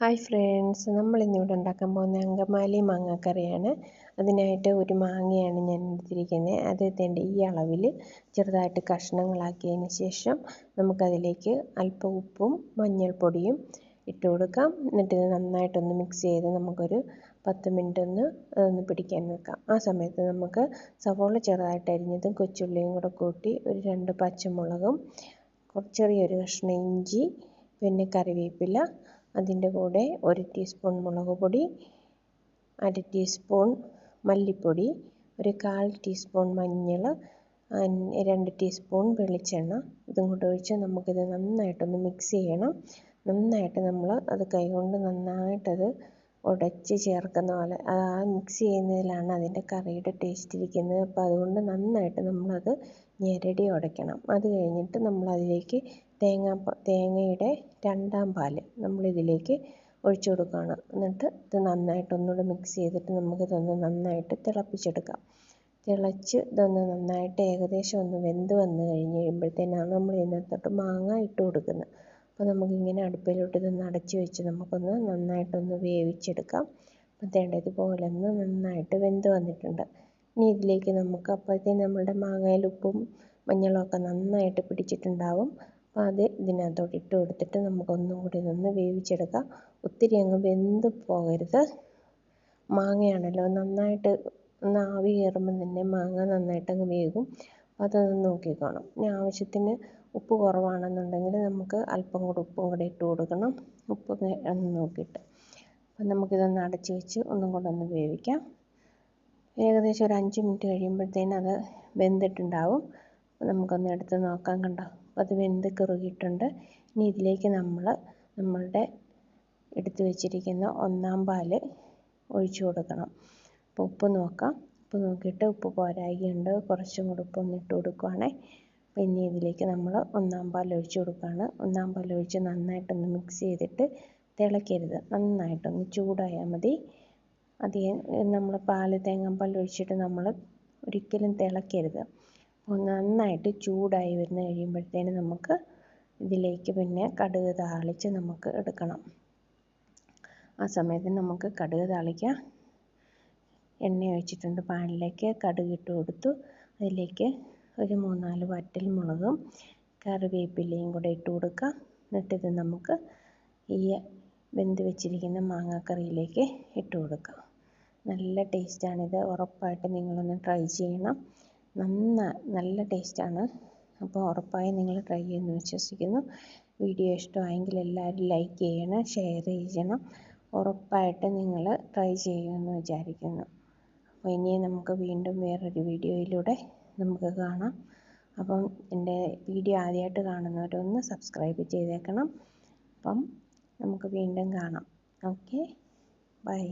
Hi friends നമ്മൾ ഇന്നിവിടെ ഉണ്ടാക്കാൻ പോകുന്ന അങ്കമാലി മാങ്ങാക്കറിയാണ്. അതിനായിട്ട് ഒരു മാങ്ങയാണ് ഞാൻ എടുത്തിരിക്കുന്നത്. അത് തേണ്ട ഈ അളവിൽ ചെറുതായിട്ട് കഷ്ണങ്ങളാക്കിയതിന് ശേഷം നമുക്കതിലേക്ക് അല്പം ഉപ്പും മഞ്ഞൾപ്പൊടിയും ഇട്ട് കൊടുക്കാം. എന്നിട്ട് നന്നായിട്ടൊന്ന് മിക്സ് ചെയ്ത് നമുക്കൊരു പത്ത് മിനിറ്റ് ഒന്ന് അതൊന്ന് പിടിക്കാൻ വെക്കാം. ആ സമയത്ത് നമുക്ക് സവോള ചെറുതായിട്ട് അരിഞ്ഞതും കൊച്ചുള്ളിയും കൂടെ കൂട്ടി ഒരു രണ്ട് പച്ചമുളകും ചെറിയൊരു കഷ്ണം ഇഞ്ചി പിന്നെ കറിവേപ്പില അതിന്റെ കൂടെ ഒരു ടീസ്പൂൺ മുളക് പൊടി അര ടീസ്പൂൺ മല്ലിപ്പൊടി ഒരു കാൽ ടീസ്പൂൺ മഞ്ഞൾ രണ്ട് ടീസ്പൂൺ വെളിച്ചെണ്ണ. ഇതും കൂടെ ഒഴിച്ച് നമുക്കിത് നന്നായിട്ടൊന്ന് മിക്സ് ചെയ്യണം. നന്നായിട്ട് നമ്മൾ അത് കൈകൊണ്ട് നന്നായിട്ടത് ഉടച്ച് ചേർക്കുന്ന പോലെ. ആ മിക്സ് ചെയ്യുന്നതിലാണ് അതിന്റെ കറിയുടെ ടേസ്റ്റ് ഇരിക്കുന്നത്. അപ്പോൾ അതുകൊണ്ട് നന്നായിട്ട് നമ്മളത് ഞെരടി ഉടയ്ക്കണം. അത് കഴിഞ്ഞിട്ട് നമ്മളതിലേക്ക് തേങ്ങ തേങ്ങയുടെ രണ്ടാം പാൽ നമ്മളിതിലേക്ക് ഒഴിച്ചു കൊടുക്കുകയാണ് എന്നിട്ട് ഇത് നന്നായിട്ട് ഒന്നുകൂടെ മിക്സ് ചെയ്തിട്ട് നമുക്കിതൊന്ന് നന്നായിട്ട് തിളപ്പിച്ചെടുക്കാം. തിളച്ച് ഇതൊന്ന് നന്നായിട്ട് ഏകദേശം ഒന്ന് വെന്ത് വന്ന് കഴിഞ്ഞ് കഴിയുമ്പോഴത്തേനാണ് നമ്മൾ ഇതിനകത്തോട്ട് മാങ്ങ ഇട്ട് കൊടുക്കുന്നത്. അപ്പോൾ നമുക്കിങ്ങനെ അടുപ്പിലോട്ട് ഇതൊന്ന് അടച്ച് വെച്ച് നമുക്കൊന്ന് നന്നായിട്ടൊന്ന് വേവിച്ചെടുക്കാം. അപ്പം തേണ്ട ഇതുപോലെ ഒന്ന് നന്നായിട്ട് വെന്ത് വന്നിട്ടുണ്ട്. ഇനി ഇതിലേക്ക് നമുക്ക് അപ്പോഴത്തേന് നമ്മുടെ മാങ്ങയിൽ ഉപ്പും മഞ്ഞളും ഒക്കെ നന്നായിട്ട് പിടിച്ചിട്ടുണ്ടാവും. അപ്പോൾ അത് ഇതിനകത്തോട്ട് ഇട്ട് കൊടുത്തിട്ട് നമുക്കൊന്നും കൂടി ഒന്ന് വേവിച്ചെടുക്കാം. ഒത്തിരി അങ്ങ് വെന്ത് പോകരുത്. മാങ്ങയാണല്ലോ നന്നായിട്ട് ഒന്ന് ആവി കയറുമ്പം തന്നെ മാങ്ങ നന്നായിട്ട് അങ്ങ് വേകും അതൊന്ന് നോക്കിക്കോണം. ഇനി ആവശ്യത്തിന് ഉപ്പ് കുറവാണെന്നുണ്ടെങ്കിൽ നമുക്ക് അല്പം കൂടെ ഉപ്പും കൂടെ ഇട്ട് കൊടുക്കണം. ഉപ്പ് ഒന്ന് നോക്കിയിട്ട്. അപ്പം നമുക്കിതൊന്ന് അടച്ച് വെച്ച് ഒന്നും കൂടെ ഒന്ന് വേവിക്കാം. ഏകദേശം ഒരു അഞ്ച് മിനിറ്റ് കഴിയുമ്പോഴത്തേനും അത് വെന്തിട്ടുണ്ടാവും. അപ്പോൾ നമുക്കൊന്ന് എടുത്ത് നോക്കാം കണ്ടോ? അത് വെന്ത് കുറുകിയിട്ടുണ്ട്. ഇനി ഇതിലേക്ക് നമ്മൾ നമ്മളുടെ എടുത്ത് വെച്ചിരിക്കുന്ന ഒന്നാം പാൽ ഒഴിച്ചു കൊടുക്കണം. ഉപ്പ് നോക്കാം. ഉപ്പ് നോക്കിയിട്ട് ഉപ്പ് പോരായികയുണ്ട് കുറച്ചും കൂടി ഉപ്പ് ഒന്ന് ഇട്ട് കൊടുക്കുവാണേ. പിന്നെ ഇതിലേക്ക് നമ്മൾ ഒന്നാം പാൽ ഒഴിച്ച് കൊടുക്കുകയാണ് ഒന്നാം പാൽ ഒഴിച്ച് നന്നായിട്ടൊന്ന് മിക്സ് ചെയ്തിട്ട് തിളയ്ക്കരുത്. നന്നായിട്ടൊന്ന് ചൂടായാൽ മതി. അധികം നമ്മൾ പാൽ തേങ്ങാപ്പാൽ ഒഴിച്ചിട്ട് നമ്മൾ ഒരിക്കലും തിളയ്ക്കരുത്. അപ്പോൾ നന്നായിട്ട് ചൂടായി വരുന്ന കഴിയുമ്പോഴത്തേന് നമുക്ക് ഇതിലേക്ക് പിന്നെ കടുക് താളിച്ച് നമുക്ക് എടുക്കണം. ആ സമയത്ത് നമുക്ക് കടുക് താളിക്കാം. എണ്ണ ഒഴിച്ചിട്ടുണ്ട്. പാനിലേക്ക് കടുക് ഇട്ട് കൊടുത്തു. അതിലേക്ക് ഒരു മൂന്നാൽ വറ്റൽ മുളകും കറിവേപ്പിലയും കൂടെ ഇട്ട് കൊടുക്കുക. എന്നിട്ടിത് നമുക്ക് ഈ വെന്ത് വെച്ചിരിക്കുന്ന മാങ്ങാക്കറിയിലേക്ക് ഇട്ട് കൊടുക്കാം നല്ല ടേസ്റ്റാണിത്. ഉറപ്പായിട്ട് നിങ്ങളൊന്ന് ട്രൈ ചെയ്യണം. നന്ന നല്ല ടേസ്റ്റാണ്. അപ്പോൾ ഉറപ്പായും നിങ്ങൾ ട്രൈ ചെയ്യുമെന്ന് വിശ്വസിക്കുന്നു. വീഡിയോ ഇഷ്ടമായെങ്കിൽ എല്ലാവരും ലൈക്ക് ചെയ്യണം ഷെയർ ചെയ്യണം. ഉറപ്പായിട്ട് നിങ്ങൾ ട്രൈ ചെയ്യുമെന്ന് വിചാരിക്കുന്നു. അപ്പോൾ ഇനി നമുക്ക് വീണ്ടും വേറൊരു വീഡിയോയിലൂടെ നമുക്ക് കാണാം. അപ്പം എന്റെ വീഡിയോ ആദ്യമായിട്ട് കാണുന്നവരൊന്ന് സബ്സ്ക്രൈബ് ചെയ്തേക്കണം. അപ്പം നമുക്ക് വീണ്ടും കാണാം. ഓക്കെ. ബൈ.